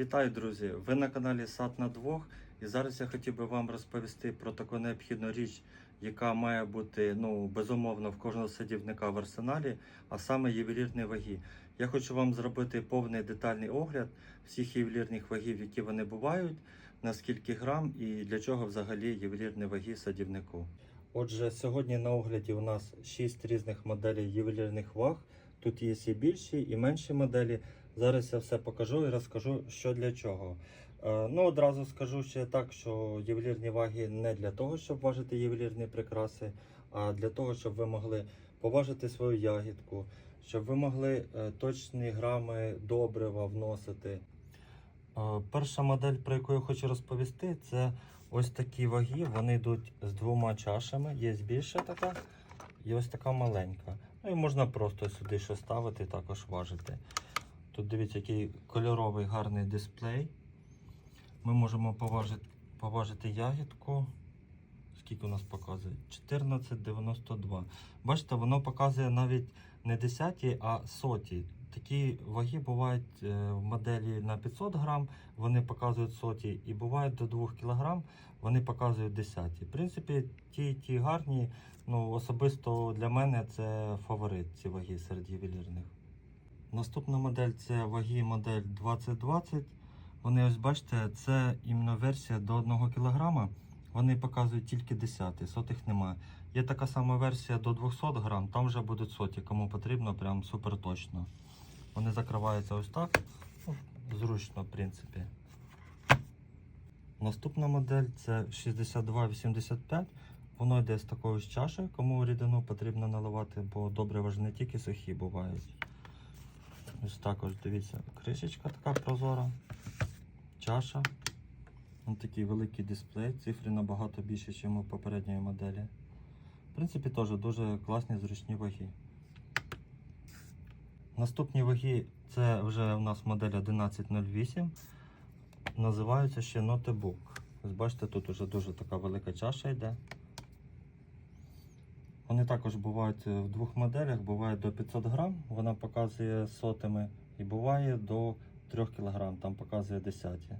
Вітаю, друзі! Ви на каналі Сад на двох. І зараз я хотів би вам розповісти про таку необхідну річ, яка має бути ну безумовно в кожного садівника в арсеналі, а саме ювелірні ваги. Я хочу вам зробити повний детальний огляд всіх ювелірних вагів, які вони бувають, на скільки грам і для чого взагалі ювелірні ваги садівнику. Отже, сьогодні на огляді у нас 6 різних моделей ювелірних ваг. Тут є і більші, і менші моделі. Зараз я все покажу і розкажу, що для чого. Е, Ну, одразу скажу ще так, що ювелірні ваги не для того, щоб важити ювелірні прикраси, а для того, щоб ви могли поважити свою ягідку, щоб ви могли е, точні грами добрива вносити. Е, Перша модель, про яку я хочу розповісти, це ось такі ваги. Вони йдуть з двома чашами. Є більша така і ось така маленька. Ну і можна просто сюди що ставити, також важити. Тут дивіться, який кольоровий гарний дисплей. Ми можемо поважити, поважити ягідку. Скільки у нас показує? 14,92. Бачите, воно показує навіть не десяті, а соті. Такі ваги бувають е, в моделі на 500 грам, вони показують соті, і бувають до 2 кг, вони показують десяті. В принципі, ті, ті гарні. Ну, особисто для мене це фаворит ці ваги серед ювелірних. Наступна модель це ваги модель 2020. Вони ось бачите, це іменно версія до 1 кг. Вони показують тільки десяти, сотих немає. Є така сама версія до 200 грам, там вже будуть соті, кому потрібно, прям супер точно. Вони закриваються ось так. Ну, зручно, в принципі. Наступна модель це 6285. Воно йде з такою ж чашею, кому рідину потрібно наливати, бо добре ж не тільки сухі бувають. Ось також дивіться, кришечка така прозора, чаша. Ось такий великий дисплей, цифри набагато більше, ніж у попередньої моделі. В принципі, теж дуже класні зручні ваги. Наступні ваги це вже у нас модель 1108. Називаються ще нотебук. Ось бачите, тут вже дуже така велика чаша йде. Вони також бувають в двох моделях, буває до 500 грам, вона показує сотими, і буває до 3 кг, там показує десяті.